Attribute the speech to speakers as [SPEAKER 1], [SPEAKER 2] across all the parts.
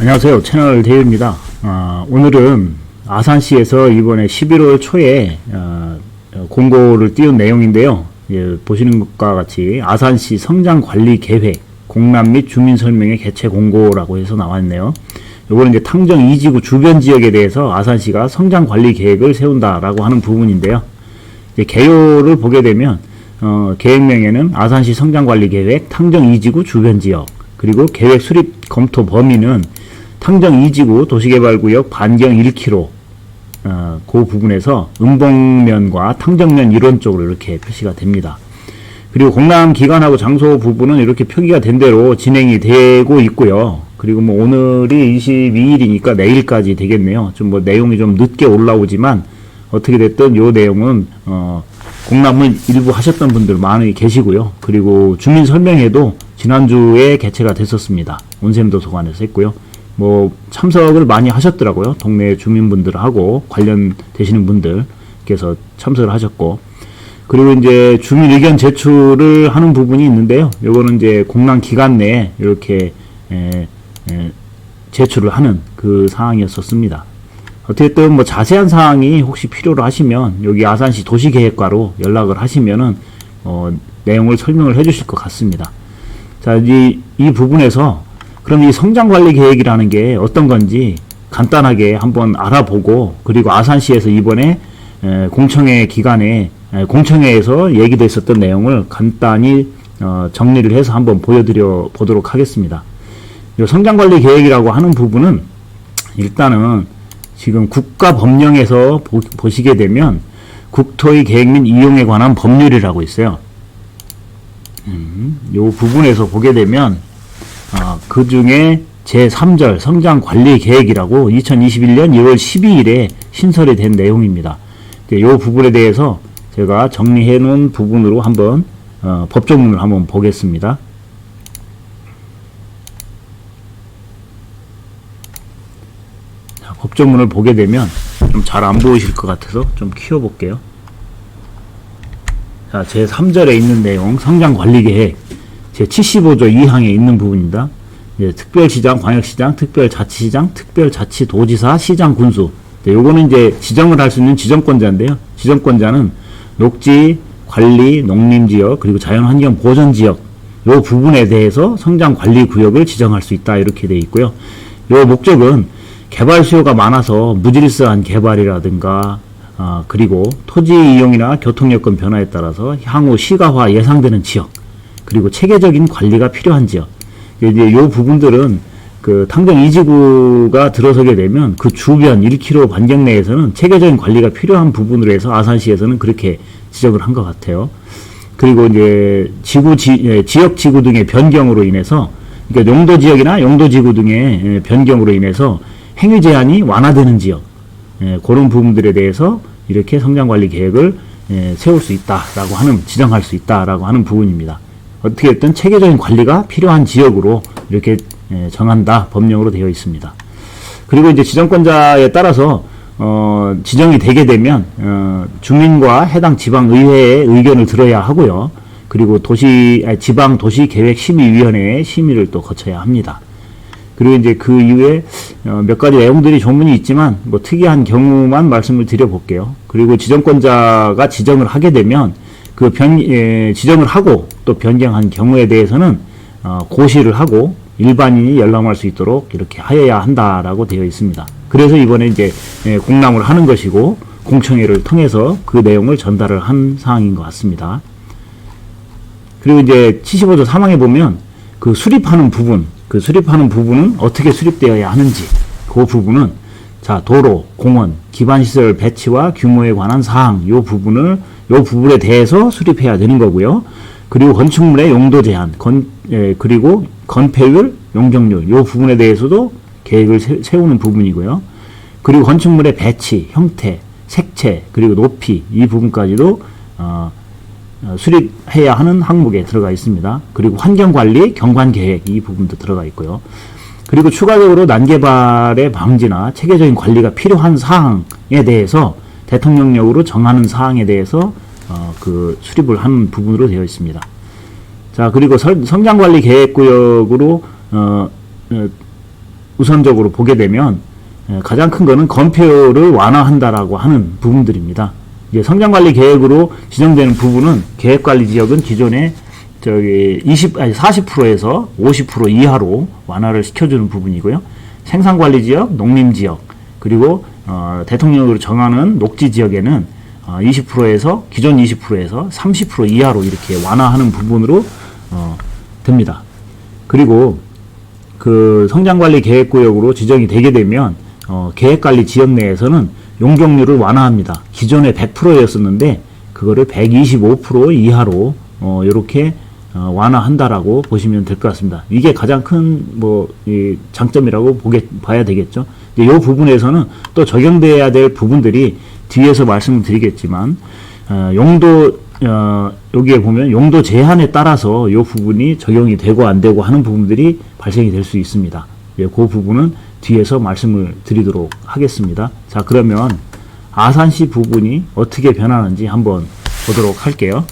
[SPEAKER 1] 안녕하세요. 채널 대유입니다. 어, 오늘은 아산시에서 이번에 11월 초에 어, 어, 공고를 띄운 내용인데요. 예, 보시는 것과 같이 아산시 성장관리계획 공람 및 주민설명의 개최 공고라고 해서 나왔네요. 요거는 이제 탕정 2지구 주변 지역에 대해서 아산시가 성장관리 계획을 세운다라고 하는 부분인데요. 개요를 보게 되면 어, 계획명에는 아산시 성장관리계획 탕정 2지구 주변 지역 그리고 계획 수립 검토 범위는 탕정 2지구 도시개발구역 반경 1km 어, 그 부분에서 음봉면과 탕정면 이론 쪽으로 이렇게 표시가 됩니다. 그리고 공람 기간하고 장소 부분은 이렇게 표기가 된 대로 진행이 되고 있고요. 그리고 뭐 오늘이 22일이니까 내일까지 되겠네요. 좀 뭐 내용이 좀 늦게 올라오지만 어떻게 됐든 요 내용은 어 공람을 일부 하셨던 분들 많이 계시고요. 그리고 주민 설명회도 지난주에 개최가 됐었습니다. 온샘 도서관에서 했고요. 뭐 참석을 많이 하셨더라고요. 동네 주민분들하고 관련되시는 분들께서 참석을 하셨고 그리고 이제 주민 의견 제출을 하는 부분이 있는데요. 요거는 이제 공람 기간 내에 이렇게 에, 에, 제출을 하는 그 사항이었었습니다. 어쨌든 뭐 자세한 사항이 혹시 필요로 하시면 여기 아산시 도시계획과로 연락을 하시면은 어, 내용을 설명을 해주실 것 같습니다. 자, 이, 이 부분에서 그럼 이 성장관리 계획이라는 게 어떤 건지 간단하게 한번 알아보고 그리고 아산시에서 이번에 에, 공청회 기간에 에, 공청회에서 얘기됐었던 내용을 간단히 어, 정리를 해서 한번 보여드려 보도록 하겠습니다. 이 성장관리 계획이라고 하는 부분은 일단은 지금 국가 법령에서 보, 보시게 되면 국토의 계획 및 이용에 관한 법률이라고 있어요. 음, 요 부분에서 보게 되면 어, 그 중에 제3절 성장관리 계획이라고 2021년 1월 12일에 신설이 된 내용입니다. 이 부분에 대해서 제가 정리해 놓은 부분으로 한번 어, 법조문을 한번 보겠습니다. 자, 법조문을 보게 되면 좀 잘 안 보이실 것 같아서 좀 키워볼게요. 자, 제 3절에 있는 내용, 성장관리계획, 제 75조 2항에 있는 부분입니다. 예, 특별시장, 광역시장, 특별자치시장, 특별자치도지사, 시장, 군수. 네, 요거는 이제 지정을 할 수 있는 지정권자인데요. 지정권자는 녹지, 관리, 농림지역, 그리고 자연환경 보전지역, 요 부분에 대해서 성장관리구역을 지정할 수 있다. 이렇게 돼 있고요. 요 목적은 개발 수요가 많아서 무질서한 개발이라든가 아, 그리고 토지 이용이나 교통 여건 변화에 따라서 향후 시가화 예상되는 지역, 그리고 체계적인 관리가 필요한 지역. 이제 요 부분들은 그 탕정 이지구가 들어서게 되면 그 주변 1km 반경 내에서는 체계적인 관리가 필요한 부분으로 해서 아산시에서는 그렇게 지적을 한 것 같아요. 그리고 이제 지구 지, 예, 지역 지구 등의 변경으로 인해서 그러니까 용도 지역이나 용도 지구 등의 예, 변경으로 인해서 행위 제한이 완화되는 지역 예, 그런 부분들에 대해서 이렇게 성장관리 계획을 예, 세울 수 있다라고 하는 지정할 수 있다라고 하는 부분입니다. 어떻게 됐든 체계적인 관리가 필요한 지역으로 이렇게 예, 정한다 법령으로 되어 있습니다. 그리고 이제 지정권자에 따라서 어, 지정이 되게 되면 어, 주민과 해당 지방 의회의 의견을 들어야 하고요. 그리고 도시 지방 도시 계획 심의위원회의 심의를 또 거쳐야 합니다. 그리고 이제 그 이후에 어, 몇 가지 내용들이 조문이 있지만 뭐 특이한 경우만 말씀을 드려볼게요. 그리고 지정권자가 지정을 하게 되면 그 변, 예, 지정을 하고 또 변경한 경우에 대해서는 어, 고시를 하고 일반인이 열람할 수 있도록 이렇게 하여야 한다라고 되어 있습니다. 그래서 이번에 이제 예, 공람을 하는 것이고 공청회를 통해서 그 내용을 전달을 한 사항인 것 같습니다. 그리고 이제 75조 3항에 보면 그 수립하는 부분, 그 수립하는 부분은 어떻게 수립되어야 하는지 그 부분은 자 도로, 공원, 기반시설 배치와 규모에 관한 사항 요 부분을 요 부분에 대해서 수립해야 되는 거고요. 그리고 건축물의 용도 제한, 건, 예, 그리고 건폐율, 용적률 요 부분에 대해서도 계획을 세, 세우는 부분이고요. 그리고 건축물의 배치, 형태, 색채, 그리고 높이 이 부분까지도 어, 어, 수립해야 하는 항목에 들어가 있습니다. 그리고 환경관리, 경관계획 이 부분도 들어가 있고요. 그리고 추가적으로 난개발의 방지나 체계적인 관리가 필요한 사항에 대해서 대통령령으로 정하는 사항에 대해서 어, 그 수립을 하는 부분으로 되어 있습니다. 자 그리고 설, 성장관리 계획구역으로 어, 어, 우선적으로 보게 되면 예, 가장 큰 거는 건폐율을 완화한다라고 하는 부분들입니다. 이제 성장관리 계획으로 지정되는 부분은 계획관리 지역은 기존에 저기 20 아니 40%에서 50% 이하로 완화를 시켜주는 부분이고요. 생산관리 지역, 농림 지역 그리고 어, 대통령으로 정하는 녹지 지역에는 어, 20%에서 기존 20%에서 30% 이하로 이렇게 완화하는 부분으로 어, 됩니다. 그리고 그 성장관리 계획구역으로 지정이 되게 되면 어, 계획관리 지역 내에서는 용적률을 완화합니다. 기존에 100%였었는데 그거를 125% 이하로 어, 이렇게 어, 완화한다라고 보시면 될 것 같습니다. 이게 가장 큰 뭐 장점이라고 보게 봐야 되겠죠. 이 부분에서는 또 적용돼야 될 부분들이 뒤에서 말씀을 드리겠지만 어, 용도 어, 여기에 보면 용도 제한에 따라서 이 부분이 적용이 되고 안 되고 하는 부분들이 발생이 될 수 있습니다. 예, 그 부분은 뒤에서 말씀을 드리도록 하겠습니다. 자, 그러면 아산시 부분이 어떻게 변하는지 한번 보도록 할게요.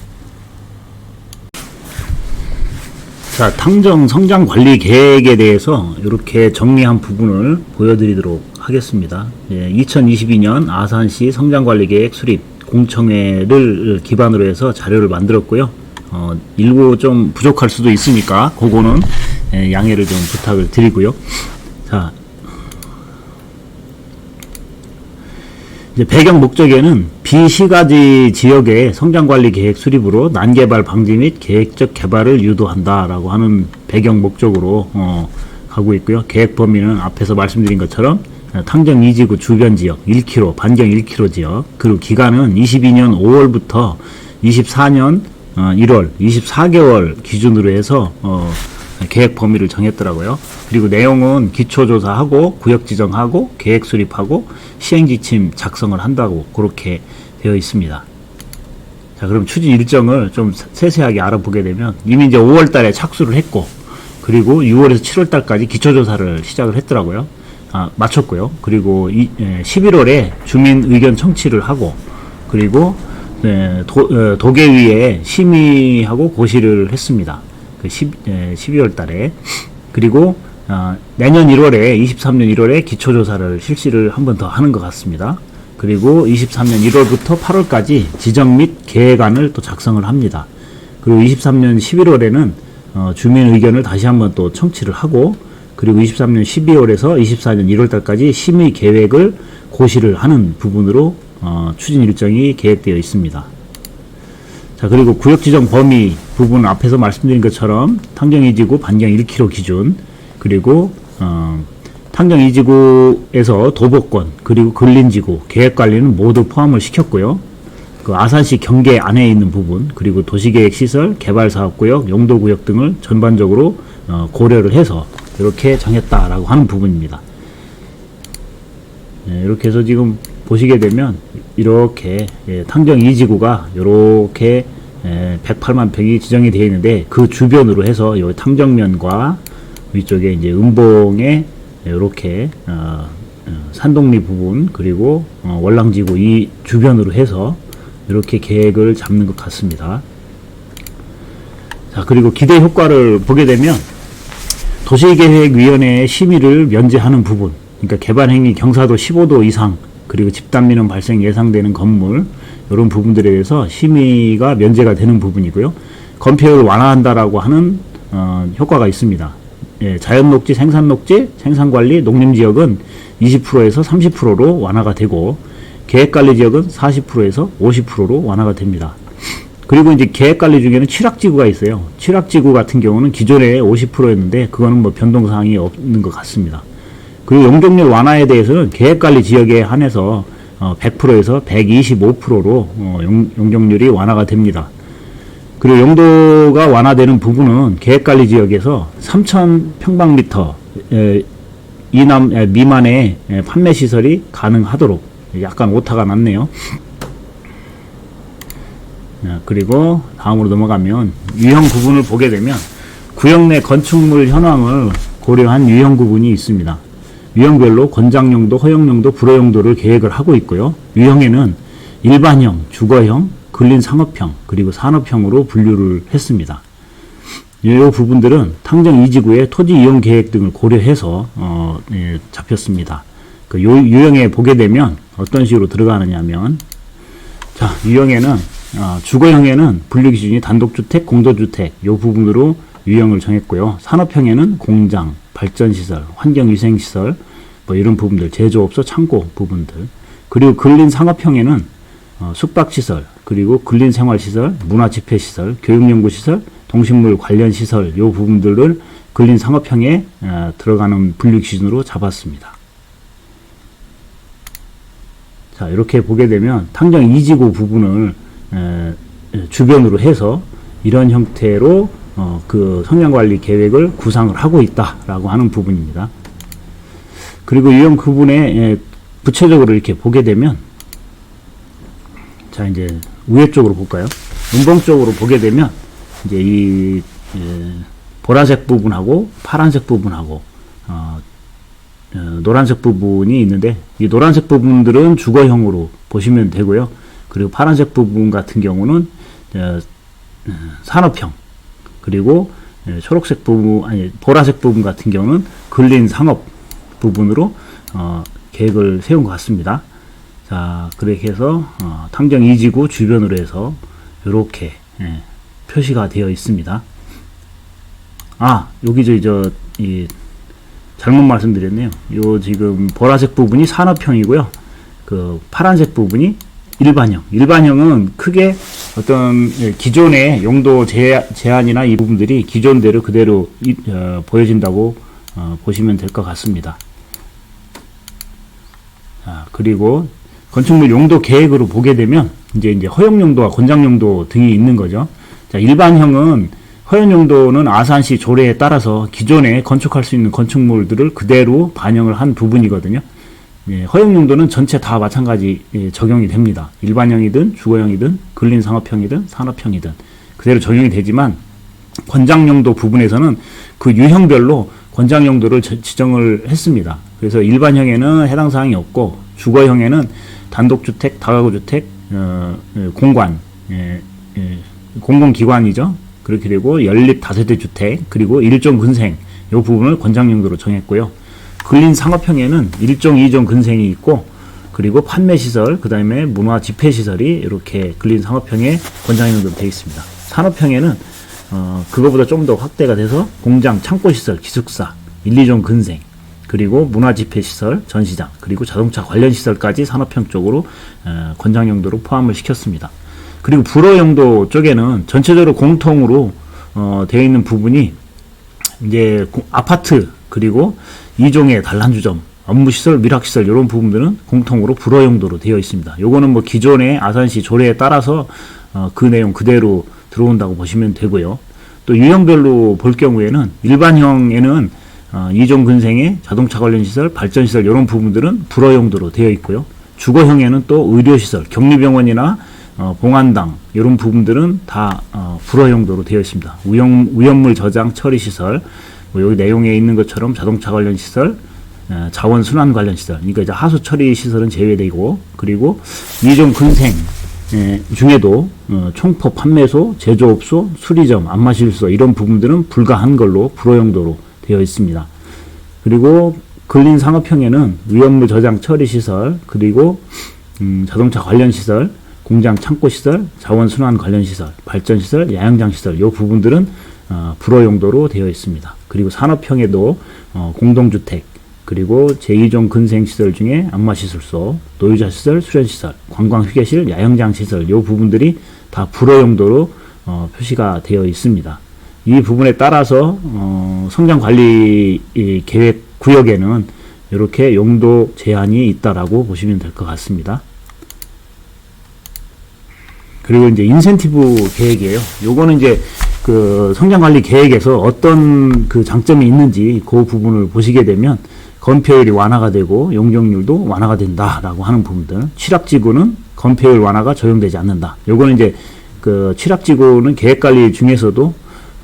[SPEAKER 1] 자, 탕정 성장 관리 계획에 대해서 이렇게 정리한 부분을 보여드리도록 하겠습니다. 예, 2022년 아산시 성장 관리 계획 수립 공청회를 기반으로 해서 자료를 만들었고요. 어, 일부 좀 부족할 수도 있으니까 그거는 예, 양해를 좀 부탁을 드리고요. 자, 이제 배경 목적에는 비시가지 지역의 성장관리 계획 수립으로 난개발 방지 및 계획적 개발을 유도한다라고 하는 배경 목적으로 어, 가고 있고요. 계획 범위는 앞에서 말씀드린 것처럼 탕정 2지구 주변 지역 1km, 반경 1km 지역, 그리고 기간은 22년 5월부터 24년 어, 1월, 24개월 기준으로 해서 어, 계획 범위를 정했더라고요. 그리고 내용은 기초조사하고 구역 지정하고 계획 수립하고 시행 지침 작성을 한다고 그렇게 되어 있습니다. 자, 그럼 추진 일정을 좀 세세하게 알아보게 되면 이미 이제 5월 달에 착수를 했고 그리고 6월에서 7월 달까지 기초조사를 시작을 했더라고요. 아, 마쳤고요. 그리고 이, 예, 11월에 주민 의견 청취를 하고 그리고 예, 도, 어, 도계위에 심의하고 고시를 했습니다. 그 10, 예, 12월 달에 그리고 어, 내년 1월에 23년 1월에 기초조사를 실시를 한 번 더 하는 것 같습니다. 그리고 23년 1월부터 8월까지 지정 및 계획안을 또 작성을 합니다. 그리고 23년 11월에는 어, 주민 의견을 다시 한번 또 청취를 하고 그리고 23년 12월에서 24년 1월 달까지 심의 계획을 고시를 하는 부분으로 어, 추진 일정이 계획되어 있습니다. 자, 그리고 구역 지정 범위 부분 앞에서 말씀드린 것처럼 탕정 2지구 반경 1km 기준, 그리고, 어, 탕정 2지구에서 도보권, 그리고 근린지구, 계획관리는 모두 포함을 시켰고요. 그 아산시 경계 안에 있는 부분, 그리고 도시계획 시설, 개발사업구역, 용도구역 등을 전반적으로 어, 고려를 해서 이렇게 정했다라고 하는 부분입니다. 네, 이렇게 해서 지금 보시게 되면 이렇게 예, 탕정 2지구가 이렇게 예, 108만 평이 지정이 되어 있는데 그 주변으로 해서 이 탕정면과 위쪽에 이제 음봉에 이렇게 어, 어, 산동리 부분 그리고 어, 월랑지구 이 주변으로 해서 이렇게 계획을 잡는 것 같습니다. 자 그리고 기대 효과를 보게 되면 도시계획위원회의 심의를 면제하는 부분 그러니까 개발행위 경사도 15도 이상 그리고 집단민원 발생 예상되는 건물 이런 부분들에 대해서 심의가 면제가 되는 부분이고요. 건폐율을 완화한다라고 하는 어, 효과가 있습니다. 예, 자연녹지, 생산녹지, 생산관리, 농림지역은 20%에서 30%로 완화가 되고 계획관리 지역은 40%에서 50%로 완화가 됩니다. 그리고 이제 계획관리 중에는 취락지구가 있어요. 취락지구 같은 경우는 기존에 50%였는데 그거는 뭐 변동사항이 없는 것 같습니다. 그리고 용적률 완화에 대해서는 계획관리 지역에 한해서 어, 100%에서 125%로 어, 용, 용적률이 완화가 됩니다. 그리고 용도가 완화되는 부분은 계획관리 지역에서 3,000평방미터 이남 에, 미만의 에, 판매 시설이 가능하도록 약간 오타가 났네요. 자, 그리고 다음으로 넘어가면 유형 구분을 보게 되면 구역 내 건축물 현황을 고려한 유형 구분이 있습니다. 유형별로 권장용도, 허용용도, 불허용도를 계획을 하고 있고요. 유형에는 일반형, 주거형, 근린 상업형, 그리고 산업형으로 분류를 했습니다. 이 부분들은 탕정 이지구의 토지 이용 계획 등을 고려해서 어, 예, 잡혔습니다. 그 요, 유형에 보게 되면 어떤 식으로 들어가느냐면 자 유형에는 어, 주거형에는 분류 기준이 단독주택, 공도주택 요 부분으로 유형을 정했고요. 산업형에는 공장, 발전시설, 환경위생시설 뭐 이런 부분들, 제조업소, 창고 부분들 그리고 근린산업형에는 어, 숙박시설, 그리고 근린 생활시설, 문화집회시설, 교육연구시설, 동식물 관련 시설 요 부분들을 근린산업형에 어, 들어가는 분류 기준으로 잡았습니다. 자 이렇게 보게 되면 탕정 이지구 부분을 에, 에, 주변으로 해서 이런 형태로 어, 그 성향관리 계획을 구상을 하고 있다라고 하는 부분입니다. 그리고 이런 부분에 에, 구체적으로 이렇게 보게 되면 자 이제 위에 쪽으로 볼까요? 음봉 쪽으로 보게 되면 이제 이 에, 보라색 부분하고 파란색 부분하고 어, 어, 노란색 부분이 있는데 이 노란색 부분들은 주거형으로 보시면 되고요. 그리고 파란색 부분 같은 경우는 어, 어, 산업형 그리고 예, 초록색 부분 아니 보라색 부분 같은 경우는 근린 상업 부분으로 어, 계획을 세운 것 같습니다. 자 그렇게 해서 어, 탕정 이지구 주변으로 해서 이렇게 예, 표시가 되어 있습니다. 아 여기 저이 잘못 말씀드렸네요. 요 지금 보라색 부분이 산업형이고요. 그 파란색 부분이 일반형. 일반형은 크게 어떤 예, 기존의 용도 제, 제한이나 이 부분들이 기존대로 그대로 이, 어, 보여진다고 어, 보시면 될 것 같습니다. 아, 그리고 건축물 용도 계획으로 보게 되면 이제 이제 허용 용도와 권장 용도 등이 있는 거죠. 자, 일반형은 허용 용도는 아산시 조례에 따라서 기존에 건축할 수 있는 건축물들을 그대로 반영을 한 부분이거든요. 예, 허용 용도는 전체 다 마찬가지 예, 적용이 됩니다. 일반형이든 주거형이든 근린산업형이든 산업형이든 그대로 적용이 되지만 권장 용도 부분에서는 그 유형별로 권장 용도를 저- 지정을 했습니다. 그래서 일반형에는 해당 사항이 없고 주거형에는 단독주택, 다가구주택, 어, 예, 공관, 예, 예, 공공기관이죠. 그렇게 되고 연립 다세대 주택 그리고 일종 근생 이 부분을 권장 용도로 정했고요. 근린 상업형에는 일종, 이종 근생이 있고 그리고 판매 시설, 그 다음에 문화 집회 시설이 이렇게 근린 상업형에 권장 용도로 되어 있습니다. 산업형에는 어, 그거보다 좀 더 확대가 돼서 공장, 창고 시설, 기숙사, 1, 2종 근생 그리고 문화 집회 시설, 전시장, 그리고 자동차 관련 시설까지 산업형 쪽으로 어, 권장 용도로 포함을 시켰습니다. 그리고 불허 용도 쪽에는 전체적으로 공통으로 어, 되어 있는 부분이 이제 고- 아파트 그리고 이종의 단란주점, 업무시설, 밀학시설 이런 부분들은 공통으로 불허 용도로 되어 있습니다. 요거는 뭐 기존의 아산시 조례에 따라서 어, 그 내용 그대로 들어온다고 보시면 되고요. 또 유형별로 볼 경우에는 일반형에는 어, 이종 근생의 자동차 관련 시설, 발전 시설 이런 부분들은 불허 용도로 되어 있고요. 주거형에는 또 의료시설, 격리병원이나 어, 봉안당 이런 부분들은 다 어, 불허 용도로 되어 있습니다. 우영, 위험물 저장 처리 시설, 뭐 여기 내용에 있는 것처럼 자동차 관련 시설, 어, 자원 순환 관련 시설, 그러니까 이제 하수 처리 시설은 제외되고 그리고 이종 근생 예, 중에도 어, 총포 판매소, 제조업소, 수리점, 안마실소 이런 부분들은 불가한 걸로 불허 용도로 되어 있습니다. 그리고 근린 상업형에는 위험물 저장 처리 시설 그리고 음, 자동차 관련 시설, 공장 창고 시설, 자원 순환 관련 시설, 발전 시설, 야영장 시설 이 부분들은 어, 불허 용도로 되어 있습니다. 그리고 산업형에도 어, 공동주택 그리고 제2종 근생 시설 중에 안마시설소, 노유자 시설, 수련 시설, 관광 휴게실, 야영장 시설 이 부분들이 다 불허 용도로 어, 표시가 되어 있습니다. 이 부분에 따라서 어, 성장 관리 이 계획 구역에는 이렇게 용도 제한이 있다라고 보시면 될 것 같습니다. 그리고 이제 인센티브 계획이에요. 요거는 이제 그 성장 관리 계획에서 어떤 그 장점이 있는지 그 부분을 보시게 되면 건폐율이 완화가 되고 용적률도 완화가 된다라고 하는 부분들. 취락지구는 건폐율 완화가 적용되지 않는다. 요거는 이제 그 취락지구는 계획 관리 중에서도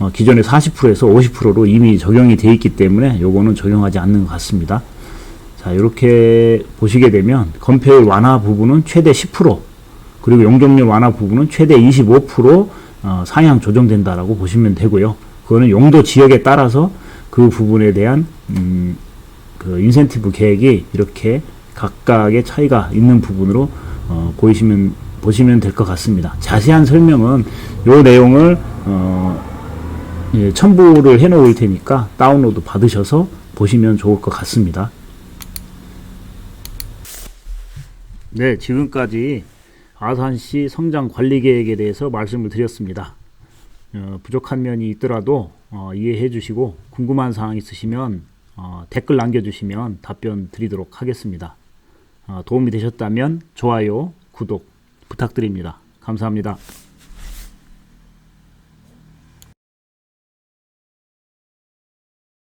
[SPEAKER 1] 어, 기존의 40%에서 50%로 이미 적용이 돼 있기 때문에 요거는 적용하지 않는 것 같습니다. 자, 이렇게 보시게 되면 건폐율 완화 부분은 최대 10%, 그리고 용적률 완화 부분은 최대 25% 어, 상향 조정된다라고 보시면 되고요. 그거는 용도 지역에 따라서 그 부분에 대한 음, 그 인센티브 계획이 이렇게 각각의 차이가 있는 부분으로 어, 보이시면 보시면 될 것 같습니다. 자세한 설명은 요 내용을 어, 예, 첨부를 해 놓을 테니까 다운로드 받으셔서 보시면 좋을 것 같습니다. 네, 지금까지 아산시 성장 관리 계획에 대해서 말씀을 드렸습니다. 어, 부족한 면이 있더라도 어, 이해해 주시고 궁금한 사항 있으시면 어, 댓글 남겨주시면 답변 드리도록 하겠습니다. 어, 도움이 되셨다면 좋아요, 구독 부탁드립니다. 감사합니다.